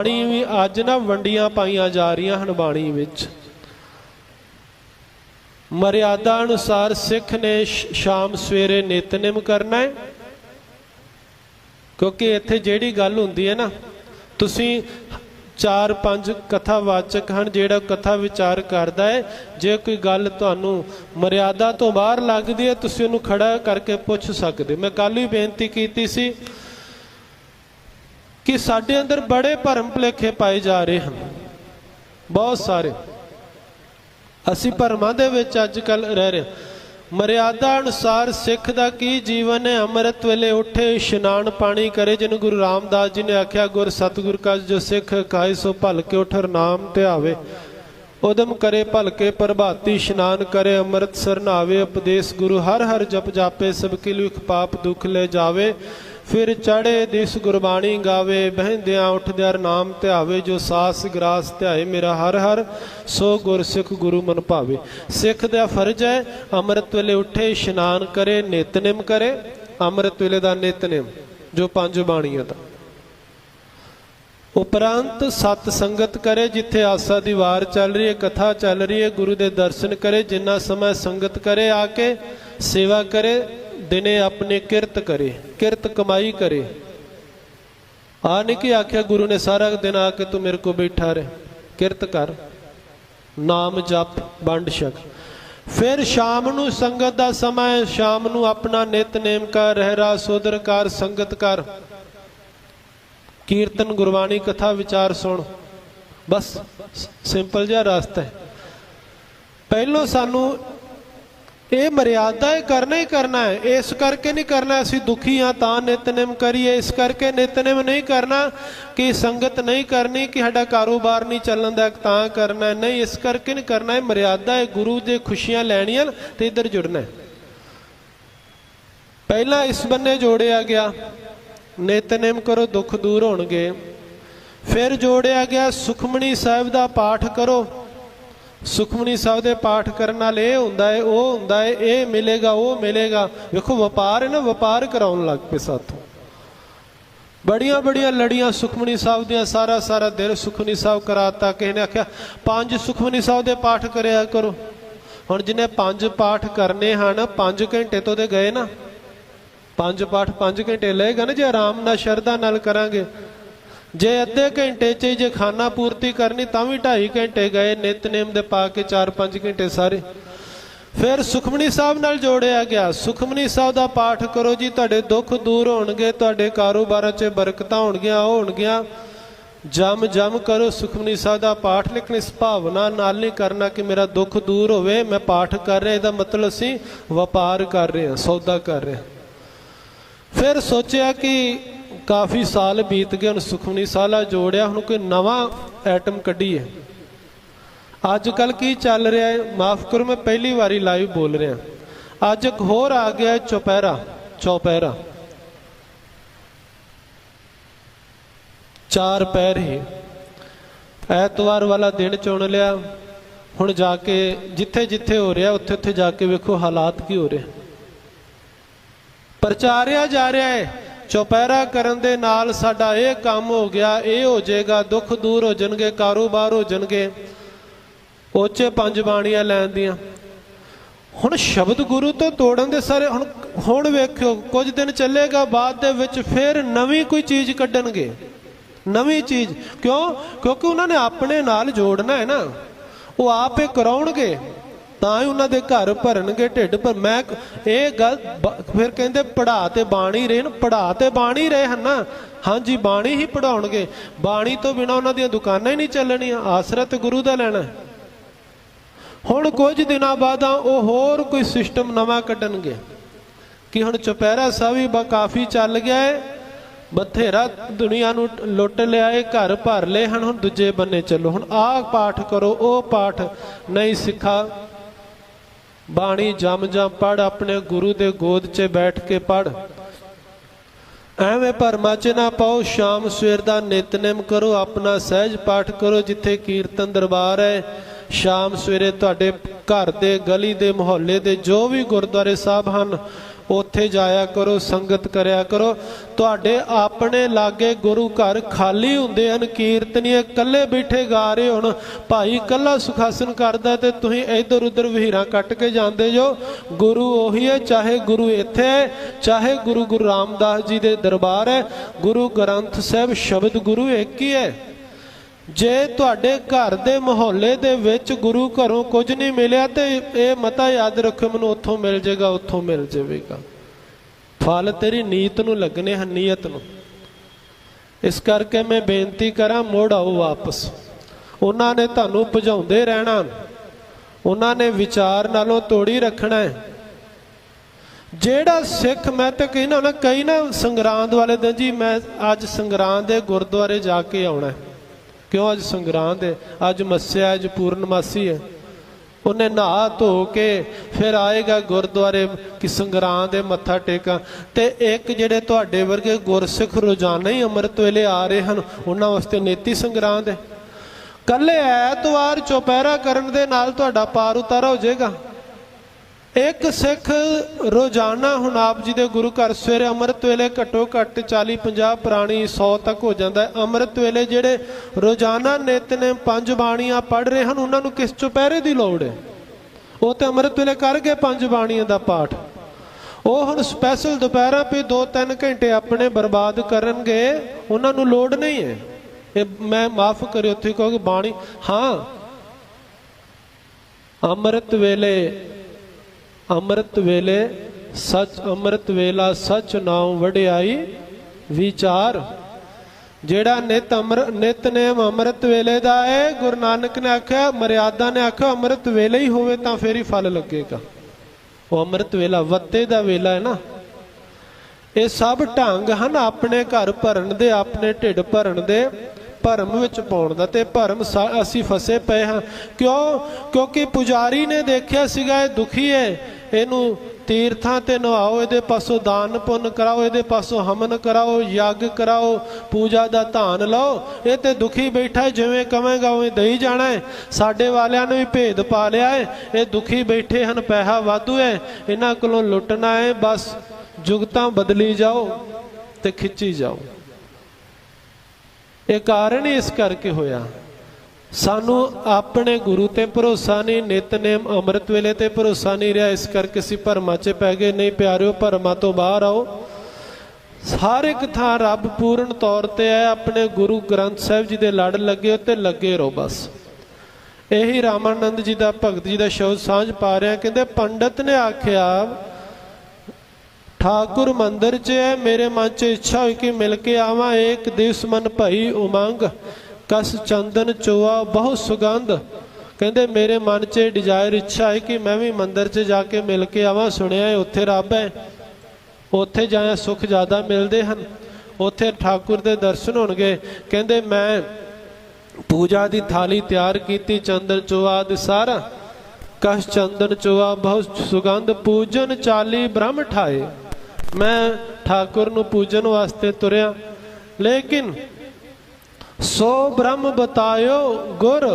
ਬਾਣੀ ਵੀ ਅੱਜ ਨਾ ਵੰਡੀਆਂ ਪਾਈਆਂ ਜਾ ਰਹੀਆਂ ਹਨ ਬਾਣੀ ਵਿੱਚ। ਮਰਿਆਦਾ ਅਨੁਸਾਰ ਸਿੱਖ ਨੇ ਸ਼ਾਮ ਸਵੇਰੇ ਨਿਤਨੇਮ ਕਰਨਾ ਹੈ। ਕਿਉਂਕਿ ਇੱਥੇ ਜਿਹੜੀ ਗੱਲ ਹੁੰਦੀ ਹੈ ਨਾ, ਤੁਸੀਂ ਚਾਰ ਪੰਜ ਕਥਾਵਾਚਕ ਹਨ, ਜਿਹੜਾ ਕਥਾ ਵਿਚਾਰ ਕਰਦਾ ਹੈ। ਜੇ ਕੋਈ ਗੱਲ ਤੁਹਾਨੂੰ ਮਰਿਆਦਾ ਤੋਂ ਬਾਹਰ ਲੱਗਦੀ ਹੈ, ਤੁਸੀਂ ਉਹਨੂੰ ਖੜਾ ਕਰਕੇ ਪੁੱਛ ਸਕਦੇ ਮੈਂ ਕੱਲ ਹੀ ਬੇਨਤੀ ਕੀਤੀ ਸੀ ਕਿ ਸਾਡੇ ਅੰਦਰ ਬੜੇ ਭਰਮ ਭੁਲੇਖੇ ਪਾਏ ਜਾ ਰਹੇ ਹਨ। ਬਹੁਤ ਸਾਰੇ। ਅਸੀਂ ਭਰਮਾਂ ਦੇ ਵਿੱਚ ਅੱਜ ਕੱਲ ਰਹਿ ਰਹੇ ਮਰਿਆਦਾ ਅਨੁਸਾਰ ਸਿੱਖ ਦਾ ਕੀ ਜੀਵਨ ਹੈ? ਅੰਮ੍ਰਿਤ ਵੇਲੇ ਉੱਠੇ ਇਸ਼ਨਾਨ ਪਾਣੀ ਕਰੇ, ਜਿਹਨੂੰ ਗੁਰੂ ਰਾਮਦਾਸ ਜੀ ਨੇ ਆਖਿਆ, ਗੁਰ ਸਤਿਗੁਰ ਕਾ ਜੋ ਸਿੱਖ ਖਾਏ, ਸੋ ਭਲ ਕੇ ਉਠਰ ਨਾਮ ਧਿਆਵੇ। ਉਦਮ ਕਰੇ, ਭਲ ਕੇ ਪ੍ਰਭਾਤੀ ਇਸ਼ਨਾਨ ਕਰੇ ਅੰਮ੍ਰਿਤ ਸਰਨਾਵੇ ਉਪਦੇਸ਼ ਗੁਰੂ ਹਰ ਹਰ ਜਪ ਜਾਪੇ, ਸਭ ਕੀ ਲਿਖ ਪਾਪ ਦੁਖ ਲੈ ਜਾਵੇ। ਫਿਰ ਚੜੇ ਦਿਸ ਗੁਰਬਾਣੀ ਗਾਵੇ, ਬਹਿੰਦਿਆਂ ਉੱਠਦਿਆਂ ਨਾਮ ਧਿਆਵੇ, ਜੋ ਸਾਸ ਗਰਾਸ ਧਿਆਏ ਮੇਰਾ ਹਰ ਹਰ, ਸੋ ਗੁਰ ਸਿੱਖ ਗੁਰੂ ਮਨ ਭਾਵੇ। ਸਿੱਖ ਦਾ ਫਰਜ਼ ਹੈ, ਅੰਮ੍ਰਿਤ ਵੇਲੇ ਉੱਠੇ, ਇਸ਼ਨਾਨ ਕਰੇ ਨਿਤਨੇਮ ਕਰੇ, ਅੰਮ੍ਰਿਤ ਵੇਲੇ ਦਾ ਨਿਤਨੇਮ ਜੋ ਪੰਜ ਬਾਣੀਆਂ ਦਾ ਉਪਰੰਤ ਸਤ ਸੰਗਤ ਕਰੇ, ਜਿੱਥੇ ਆਸਾ ਦੀ ਵਾਰ ਚੱਲ ਰਹੀ ਹੈ, ਕਥਾ ਚੱਲ ਰਹੀ ਹੈ, ਗੁਰੂ ਦੇ ਦਰਸ਼ਨ ਕਰੇ, ਜਿੰਨਾ ਸਮਾਂ ਸੰਗਤ ਕਰੇ ਆ ਕੇ ਸੇਵਾ ਕਰੇ ਦਿਨੇ ਆਪਣੇ ਕਿਰਤ ਕਰੇ, ਕਿਰਤ ਕਮਾਈ ਕਰੇ। ਆ ਨਹੀਂ ਕਿ ਆਖਿਆ, ਗੁਰੂ ਨੇ ਸਾਰਾ ਦਿਨ ਆ ਕੇ ਤੂੰ ਮੇਰੇ ਕੋ ਬੈਠਾ ਰਹਿ। ਕਿਰਤ ਕਰ, ਨਾਮ ਜਪ, ਵੰਡ ਛਕ। ਫਿਰ ਸ਼ਾਮ ਨੂੰ ਸੰਗਤ ਦਾ ਸਮਾਂ ਸ਼ਾਮ ਨੂੰ ਆਪਣਾ ਨਿਤਨੇਮ ਕਰ ਰਹਿਰਾ ਸੋਦਰ ਕਰ, ਸੰਗਤ ਕਰ। ਕੀਰਤਨ, ਗੁਰਬਾਣੀ, ਕਥਾ, ਵਿਚਾਰ ਸੁਣ। ਬਸ ਸਿੰਪਲ ਜਿਹਾ ਰਸਤਾ ਹੈ। ਪਹਿਲੋਂ ਸਾਨੂੰ ਇਹ ਮਰਿਆਦਾ ਇਹ ਕਰਨਾ ਹੀ ਕਰਨਾ ਹੈ। ਇਸ ਕਰਕੇ ਨਹੀਂ ਕਰਨਾ, ਅਸੀਂ ਦੁਖੀ ਆ ਤਾਂ ਨਿਤਨੇਮ ਕਰੀਏ। ਇਸ ਕਰਕੇ ਨਿਤਨੇਮ ਨਹੀਂ ਕਰਨਾ ਕਿ ਸੰਗਤ ਨਹੀਂ ਕਰਨੀ, ਕਿ ਸਾਡਾ ਕਾਰੋਬਾਰ ਨਹੀਂ ਚੱਲਣ ਦਾ, ਤਾਂ ਕਰਨਾ ਨਹੀਂ, ਇਸ ਕਰਕੇ ਨਹੀਂ ਕਰਨਾ, ਇਹ ਮਰਿਆਦਾ ਹੈ। ਗੁਰੂ ਦੇ ਖੁਸ਼ੀਆਂ ਲੈਣੀਆਂ ਤੇ ਇੱਧਰ ਜੁੜਨਾ ਪਹਿਲਾਂ ਇਸ ਬੰਨੇ ਜੋੜਿਆ ਗਿਆ। ਨਿਤਨੇਮ ਕਰੋ, ਦੁੱਖ ਦੂਰ ਹੋਣਗੇ। ਫਿਰ ਜੋੜਿਆ ਗਿਆ ਸੁਖਮਣੀ ਸਾਹਿਬ ਦਾ ਪਾਠ ਕਰੋ। ਸੁਖਮਨੀ ਸਾਹਿਬ ਦੇ ਪਾਠ ਕਰਨ ਨਾਲ ਇਹ ਹੁੰਦਾ ਹੈ, ਉਹ ਹੁੰਦਾ ਹੈ, ਇਹ ਮਿਲੇਗਾ, ਉਹ ਮਿਲੇਗਾ। ਵੇਖੋ, ਵਪਾਰ ਹੈ ਨਾ, ਵਪਾਰ ਕਰਾਉਣ ਲੱਗ ਪਏ ਸਾਥੋਂ। ਬੜੀਆਂ ਬੜੀਆਂ ਲੜੀਆਂ ਸੁਖਮਨੀ ਸਾਹਿਬ ਦੀਆਂ, ਸਾਰਾ ਸਾਰਾ ਦਿਨ ਸੁਖਮਨੀ ਸਾਹਿਬ ਕਰਾਤਾ। ਕਿਸੇ ਨੇ ਆਖਿਆ, ਪੰਜ ਸੁਖਮਨੀ ਸਾਹਿਬ ਦੇ ਪਾਠ ਕਰਿਆ ਕਰੋ। ਹੁਣ ਜਿਹਨੇ ਪੰਜ ਪਾਠ ਕਰਨੇ ਹਨ 5 ਘੰਟੇ ਤੋਂ ਦੇ ਗਏ ਨਾ। ਪੰਜ ਪਾਠ 5 ਘੰਟੇ ਲਏਗਾ ਨਾ, ਜੇ ਆਰਾਮ ਨਾਲ, ਸ਼ਰਧਾ ਨਾਲ ਕਰਾਂਗੇ। ਜੇ ਅੱਧੇ ਘੰਟੇ 'ਚ ਹੀ ਜੇ ਖਾਣਾ ਪੂਰਤੀ ਕਰਨੀ, ਤਾਂ ਵੀ 2.5 ਘੰਟੇ ਗਏ ਨਿਤਨੇਮ ਦੇ ਪਾ ਕੇ 4-5 ਘੰਟੇ ਸਾਰੇ। ਫਿਰ ਸੁਖਮਨੀ ਸਾਹਿਬ ਨਾਲ ਜੋੜਿਆ ਗਿਆ। ਸੁਖਮਨੀ ਸਾਹਿਬ ਦਾ ਪਾਠ ਕਰੋ ਜੀ, ਤੁਹਾਡੇ ਦੁੱਖ ਦੂਰ ਹੋਣਗੇ, ਤੁਹਾਡੇ ਕਾਰੋਬਾਰਾਂ 'ਚ ਬਰਕਤਾਂ ਹੋਣਗੀਆਂ, ਉਹ ਹੋਣਗੀਆਂ। ਜਮ ਜਮ ਕਰੋ, ਸੁਖਮਨੀ ਸਾਹਿਬ ਦਾ ਪਾਠ, ਲੇਕਿਨ ਇਸ ਭਾਵਨਾ ਨਾਲ ਨਹੀਂ ਕਰਨਾ ਕਿ ਮੇਰਾ ਦੁੱਖ ਦੂਰ ਹੋਵੇ। ਮੈਂ ਪਾਠ ਕਰ ਰਿਹਾ, ਇਹਦਾ ਮਤਲਬ ਅਸੀਂ ਵਪਾਰ ਕਰ ਰਹੇ ਹਾਂ, ਸੌਦਾ ਕਰ ਰਹੇ ਹਾਂ। ਫਿਰ ਸੋਚਿਆ ਕਿ ਕਾਫੀ ਸਾਲ ਬੀਤ ਗਏ ਹੁਣ ਸੁਖਮਨੀ ਸਾਲਾ ਜੋੜਿਆ, ਹੁਣ ਕੋਈ ਨਵਾਂ ਐਟਮ ਕੱਢੀ ਹੈ। ਅੱਜ ਕੱਲ ਕੀ ਚੱਲ ਰਿਹਾ ਹੈ? ਮਾਫ ਕਰੋ, ਮੈਂ ਪਹਿਲੀ ਵਾਰੀ ਲਾਈਵ ਬੋਲ ਰਿਹਾ। ਅੱਜ ਇੱਕ ਹੋਰ ਆ ਗਿਆ ਹੈ, ਚੁਪਹਿਰਾ, ਚੌਪਹਿਰਾ। ਚਾਰ ਪੈਰ ਹੀ। ਐਤਵਾਰ ਵਾਲਾ ਦਿਨ ਚੁਣ ਲਿਆ। ਹੁਣ ਜਾ ਕੇ ਜਿੱਥੇ ਜਿੱਥੇ ਹੋ ਰਿਹਾ, ਉੱਥੇ ਉੱਥੇ ਜਾ ਕੇ ਵੇਖੋ ਹਾਲਾਤ ਕੀ ਹੋ ਰਿਹਾ। ਪ੍ਰਚਾਰਿਆ ਜਾ ਰਿਹਾ ਹੈ। ਚੌਪਹਿਰਾ ਕਰਨ ਦੇ ਨਾਲ ਸਾਡਾ ਇਹ ਕੰਮ ਹੋ ਗਿਆ, ਇਹ ਹੋ ਜਾਏਗਾ, ਦੁੱਖ ਦੂਰ ਹੋ ਜਾਣਗੇ, ਕਾਰੋਬਾਰ ਹੋ ਜਾਣਗੇ। ਉੱਚੇ ਪੰਜ ਬਾਣੀਆਂ ਲੈਣ ਦੀਆਂ। ਹੁਣ ਸ਼ਬਦ ਗੁਰੂ ਤੋਂ ਤੋੜਨ ਦੇ ਸਾਰੇ ਹੁਣ ਹੁਣ ਵੇਖਿਓ, ਕੁਝ ਦਿਨ ਚੱਲੇਗਾ, ਬਾਅਦ ਦੇ ਵਿੱਚ ਫਿਰ ਨਵੀਂ ਕੋਈ ਚੀਜ਼ ਕੱਢਣਗੇ। ਨਵੀਂ ਚੀਜ਼। ਕਿਉਂ? ਕਿਉਂਕਿ ਉਹਨਾਂ ਨੇ ਆਪਣੇ ਨਾਲ ਜੋੜਨਾ ਹੈ ਨਾ। ਉਹ ਆਪੇ ਕਰਾਉਣਗੇ। ਤਾਂ ਹੀ ਉਹਨਾਂ ਦੇ ਘਰ ਭਰਨਗੇ ਢਿੱਡ, ਪਰ ਮੈਂ ਇਹ ਗੱਲ ਫਿਰ ਕਹਿੰਦੇ ਪੜਾ ਤੇ ਬਾਣੀ ਰਹੇ ਪੜਾ ਤੇ ਬਾਣੀ ਰਹੇ ਹਨ। ਨਾ ਹਾਂਜੀ, ਬਾਣੀ ਹੀ ਪੜਾਉਣਗੇ ਬਾਣੀ ਤੋਂ ਬਿਨਾ ਉਹਨਾਂ ਦੀਆਂ ਦੁਕਾਨਾਂ ਹੀ ਨਹੀਂ ਚੱਲਣੀਆਂ ਆਸਰਾ ਤੇ ਗੁਰੂ ਦਾ ਲੈਣਾ ਹੁਣ ਕੁਝ ਦਿਨਾਂ ਬਾਅਦ ਉਹ ਹੋਰ ਕੋਈ ਸਿਸਟਮ ਨਵਾਂ ਕੱਢਣਗੇ। ਕਿ ਹੁਣ ਚੁਪਹਿਰਾ ਸਾਹਿਬ ਵੀ ਬਾ, ਕਾਫੀ ਚੱਲ ਗਿਆ ਹੈ ਬਥੇਰਾ ਦੁਨੀਆ ਨੂੰ ਲੁੱਟ ਲਿਆ ਏ, ਘਰ ਭਰ ਲਏ ਹਨ, ਹੁਣ ਦੂਜੇ ਬੰਨੇ ਚੱਲੋ। ਹੁਣ ਆਹ ਪਾਠ ਕਰੋ, ਉਹ ਪਾਠ ਨਹੀਂ ਸਿੱਖਾ। ਬਾਣੀ ਜਮ ਜਮ ਪੜ ਆਪਣੇ ਗੁਰੂ ਦੇ ਗੋਦ 'ਚ ਬੈਠ ਕੇ ਪੜ ਐਵੇਂ ਭਰਮਾਂ 'ਚ ਨਾ ਪਾਓ, ਸ਼ਾਮ ਸਵੇਰ ਦਾ ਨਿਤਨੇਮ ਕਰੋ, ਆਪਣਾ ਸਹਿਜ ਪਾਠ ਕਰੋ, ਜਿੱਥੇ ਕੀਰਤਨ ਦਰਬਾਰ ਹੈ। ਸ਼ਾਮ ਸਵੇਰੇ ਤੁਹਾਡੇ ਘਰ ਦੇ, ਗਲੀ ਦੇ, ਮੁਹੱਲੇ ਦੇ ਜੋ ਵੀ ਗੁਰਦੁਆਰੇ ਸਾਹਿਬ ਹਨ, ਉੱਥੇ ਜਾਇਆ ਕਰੋ, ਸੰਗਤ ਕਰਿਆ ਕਰੋ। ਤੁਹਾਡੇ ਆਪਣੇ ਲਾਗੇ ਗੁਰੂ ਘਰ ਖਾਲੀ ਹੁੰਦੇ ਹਨ, ਕੀਰਤਨੀਏ ਇਕੱਲੇ ਬੈਠੇ ਗਾ ਰਹੇ ਹੁਣ। ਭਾਈ ਇਕੱਲਾ ਸੁਖਾਸਨ ਕਰਦਾ ਤੇ ਤੁਸੀਂ ਇੱਧਰ ਉੱਧਰ ਵਹੀਰਾਂ ਕੱਟ ਕੇ ਜਾਂਦੇ ਜੋ। ਗੁਰੂ ਉਹੀ ਹੈ, ਚਾਹੇ ਗੁਰੂ ਇੱਥੇ ਹੈ, ਚਾਹੇ ਗੁਰੂ ਗੁਰੂ ਰਾਮਦਾਸ ਜੀ ਦੇ ਦਰਬਾਰ ਹੈ। ਗੁਰੂ ਗ੍ਰੰਥ ਸਾਹਿਬ ਸ਼ਬਦ ਗੁਰੂ ਇੱਕ ਹੀ ਹੈ। ਜੇ ਤੁਹਾਡੇ ਘਰ ਦੇ ਮੁਹੱਲੇ ਦੇ ਵਿੱਚ ਗੁਰੂ ਘਰੋਂ ਕੁਝ ਨਹੀਂ ਮਿਲਿਆ ਤੇ ਇਹ ਮਤਾ ਯਾਦ ਰੱਖੋ ਮੈਨੂੰ ਉੱਥੋਂ ਮਿਲ ਜਾਏਗਾ, ਉੱਥੋਂ ਮਿਲ ਜਾਵੇਗਾ। ਫਲ ਤੇਰੀ ਨੀਤ ਨੂੰ ਲੱਗਣੇ ਹਨ, ਨੀਅਤ ਨੂੰ। ਇਸ ਕਰਕੇ ਮੈਂ ਬੇਨਤੀ ਕਰਾਂ, ਮੋੜ ਆਓ ਵਾਪਸ। ਉਹਨਾਂ ਨੇ ਤੁਹਾਨੂੰ ਭਜਾਉਂਦੇ ਰਹਿਣਾ। ਉਹਨਾਂ ਨੇ ਵਿਚਾਰ ਨਾਲੋਂ ਤੋੜੀ ਰੱਖਣਾ ਹੈ। ਜਿਹੜਾ ਸਿੱਖ, ਮੈਂ ਤਾਂ ਕਹਿੰਦਾ ਨਾ, ਕਈ ਨਾ ਸੰਗਰਾਂਦ ਵਾਲੇ ਦਿਨ ਜੀ, ਮੈਂ ਅੱਜ ਸੰਗਰਾਂਦ ਦੇ ਗੁਰਦੁਆਰੇ ਜਾ ਕੇ ਆਉਣਾ ਹੈ। ਕਿਉਂ ਅੱਜ ਸੰਗਰਾਂਦ ਹੈ? ਅੱਜ ਮੱਸਿਆ, ਅੱਜ ਪੂਰਨਮਾਸੀ ਹੈ। ਉਹਨੇ ਨਹਾ ਧੋ ਕੇ ਫਿਰ ਆਏਗਾ ਗੁਰਦੁਆਰੇ ਕਿ ਸੰਗਰਾਂਦ ਦੇ ਮੱਥਾ ਟੇਕਾਂ। ਤੇ ਇੱਕ ਜਿਹੜੇ ਤੁਹਾਡੇ ਵਰਗੇ ਗੁਰਸਿੱਖ ਰੋਜ਼ਾਨਾ ਹੀ ਅੰਮ੍ਰਿਤ ਵੇਲੇ ਆ ਰਹੇ ਹਨ, ਉਹਨਾਂ ਵਾਸਤੇ ਨੇਤੀ ਸੰਗਰਾਂ ਦੇ ਕੱਲੇ ਐਤਵਾਰ ਚੁਪਹਿਰਾ ਕਰਨ ਦੇ ਨਾਲ ਤੁਹਾਡਾ ਪਾਰ ਉਤਾਰਾ ਹੋ ਜਾਏਗਾ। ਇੱਕ ਸਿੱਖ ਰੋਜ਼ਾਨਾ ਹੁਣ ਆਪ ਜੀ ਦੇ ਗੁਰੂ ਘਰ ਸਵੇਰੇ ਅੰਮ੍ਰਿਤ ਵੇਲੇ ਘੱਟੋ ਘੱਟ 40 50 ਪ੍ਰਾਣੀ 100 ਤੱਕ ਹੋ ਜਾਂਦਾ ਹੈ। ਅੰਮ੍ਰਿਤ ਵੇਲੇ ਜਿਹੜੇ ਰੋਜ਼ਾਨਾ ਨਿਤਨੇਮ ਪੰਜ ਬਾਣੀਆਂ ਪੜ ਰਹੇ ਹਨ, ਉਹਨਾਂ ਨੂੰ ਕਿਸ ਚੁਪਹਿਰੇ ਦੀ ਲੋੜ ਹੈ? ਉਹ ਤੇ ਅੰਮ੍ਰਿਤ ਵੇਲੇ ਕਰ ਗਏ ਪੰਜ ਬਾਣੀਆਂ ਦਾ ਪਾਠ। ਉਹ ਹੁਣ ਸਪੈਸ਼ਲ ਦੁਪਹਿਰਾਂ ਪੇ 2-3 ਘੰਟੇ ਆਪਣੇ ਬਰਬਾਦ ਕਰਨਗੇ, ਉਹਨਾਂ ਨੂੰ ਲੋੜ ਨਹੀਂ ਹੈ। ਇਹ ਮੈਂ ਮਾਫ ਕਰਿਓ ਤੁਸੀਂ ਕਹੋਗੇ ਬਾਣੀ, ਹਾਂ, ਅੰਮ੍ਰਿਤ ਵੇਲੇ ਅੰਮ੍ਰਿਤ ਵੇਲੇ, ਸੱਚ ਅੰਮ੍ਰਿਤ ਵੇਲਾ, ਸਚ ਨਾਮ ਵਡਿਆਈ ਵਿਚਾਰ। ਜਿਹੜਾ ਨਿਤ ਅਮਰ ਨਿਤਨੇਮ ਅੰਮ੍ਰਿਤ ਵੇਲੇ ਦਾ ਹੈ ਗੁਰੂ ਨਾਨਕ ਨੇ ਆਖਿਆ, ਮਰਿਆਦਾ ਨੇ ਆਖਿਆ, ਅੰਮ੍ਰਿਤ ਵੇਲੇ ਹੀ ਹੋਵੇ ਤਾਂ ਫੇਰ ਹੀ ਫਲ ਲੱਗੇਗਾ। ਉਹ ਅੰਮ੍ਰਿਤ ਵੇਲਾ ਵੱਤੇ ਦਾ ਵੇਲਾ ਹੈ ਨਾ। ਇਹ ਸਭ ਢੰਗ ਹਨ ਆਪਣੇ ਘਰ ਭਰਨ ਦੇ, ਆਪਣੇ ਢਿੱਡ ਭਰਨ ਦੇ, ਭਰਮ ਵਿੱਚ ਪਾਉਣ ਦਾ। ਤੇ ਭਰਮ ਅਸੀਂ ਫਸੇ ਪਏ ਹਾਂ। ਕਿਉਂ? ਕਿਉਂਕਿ ਪੁਜਾਰੀ ਨੇ ਦੇਖਿਆ ਸੀਗਾ, ਇਹ ਦੁਖੀ ਹੈ। ਇਹਨੂੰ ਤੀਰਥਾਂ ਤੇ ਨਵਾਓ, ਇਹਦੇ ਪਾਸੋਂ ਦਾਨ ਪੁੰਨ ਕਰਾਓ, ਇਹਦੇ ਪਾਸੋਂ ਹਮਨ ਕਰਾਓ, ਯੱਗ ਕਰਾਓ, ਪੂਜਾ ਦਾ ਧਾਨ ਲਓ। ਇਹ ਤੇ ਦੁਖੀ ਬੈਠਾ ਜਿਵੇਂ ਕਵੇਂਗਾ ਉਵੇਂ ਦਈ ਜਾਣਾ ਹੈ। ਸਾਡੇ ਵਾਲਿਆਂ ਨੇ ਵੀ ਭੇਦ ਪਾ ਲਿਆ ਹੈ। ਇਹ ਦੁਖੀ ਬੈਠੇ ਹਨ, ਪੈਸਾ ਵਾਧੂ ਹੈ। ਇਹਨਾਂ ਕੋਲੋਂ ਲੁੱਟਣਾ ਹੈ, ਬਸ ਜੁਗਤਾਂ ਬਦਲੀ ਜਾਓ ਤੇ ਖਿੱਚੀ ਜਾਓ। ਇਹ ਕਾਰਨ ਹੀ ਇਸ ਕਰਕੇ ਹੋਇਆ। ਸਾਨੂੰ ਆਪਣੇ ਗੁਰੂ ਤੇ ਭਰੋਸਾ ਨਹੀਂ ਨਿਤਨੇਮ ਅੰਮ੍ਰਿਤ ਵੇਲੇ ਤੇ ਭਰੋਸਾ ਨਹੀਂ ਰਿਹਾ, ਇਸ ਕਰਕੇ ਅਸੀਂ ਭਰਮਾਂ 'ਚ ਪੈ ਗਏ। ਨਹੀਂ ਪਿਆਰਿਓ, ਭਰਮਾਂ ਤੋਂ ਬਾਹਰ ਆਓ। ਹਰ ਇੱਕ ਥਾਂ ਰੱਬ ਪੂਰਨ ਤੌਰ ਤੇ ਹੈ, ਆਪਣੇ ਗੁਰੂ ਗ੍ਰੰਥ ਸਾਹਿਬ ਜੀ ਦੇ ਲੜ ਲੱਗੇ ਤੇ ਲੱਗੇ ਰਹੋ ਬਸ। ਇਹੀ ਰਾਮਾਨੰਦ ਜੀ ਦਾ, ਭਗਤ ਜੀ ਦਾ ਸ਼ਬਦ ਸਾਂਝ ਪਾ ਰਿਹਾ ਕਹਿੰਦੇ, ਪੰਡਤ ਨੇ ਆਖਿਆ, ਠਾਕੁਰ ਮੰਦਰ 'ਚ ਹੈ, ਮੇਰੇ ਮਨ 'ਚ ਇੱਛਾ ਹੋਈ ਕਿ ਮਿਲ ਕੇ ਆਵਾਂ ਏਕ ਦਿਵਸ ਮਨ ਭਈ ਉਮੰਗ। ਕਸ ਚੰਦਨ ਚੋਆ ਬਹੁਤ ਸੁਗੰਧ। ਕਹਿੰਦੇ, ਮੇਰੇ ਮਨ 'ਚ ਡਿਜ਼ਾਇਰ ਇੱਛਾ ਹੈ ਕਿ ਮੈਂ ਵੀ ਮੰਦਰ 'ਚ ਜਾ ਕੇ ਮਿਲ ਕੇ ਆਵਾਂ। ਸੁਣਿਆ ਉੱਥੇ ਰੱਬ ਹੈ। ਉੱਥੇ ਜਾਇਆ ਸੁੱਖ ਜ਼ਿਆਦਾ ਮਿਲਦੇ ਹਨ। ਉੱਥੇ ਠਾਕੁਰ ਦੇ ਦਰਸ਼ਨ ਹੋਣਗੇ। ਕਹਿੰਦੇ, ਮੈਂ ਪੂਜਾ ਦੀ ਥਾਲੀ ਤਿਆਰ ਕੀਤੀ, ਚੰਦਨ ਚੋਆ ਦੇ ਸਾਰਾ। ਕਸ਼ ਚੰਦਨ ਚੋਆ ਬਹੁਤ ਸੁਗੰਧ। ਪੂਜਨ ਚਾਲੀ ਬ੍ਰਹਮ ਠਾਏ। ਮੈਂ ਠਾਕੁਰ ਨੂੰ ਪੂਜਨ ਵਾਸਤੇ ਤੁਰਿਆ। ਲੇਕਿਨ ਸੋ ਬ੍ਰਹਮ ਬਤਾਇਓ ਗੁਰ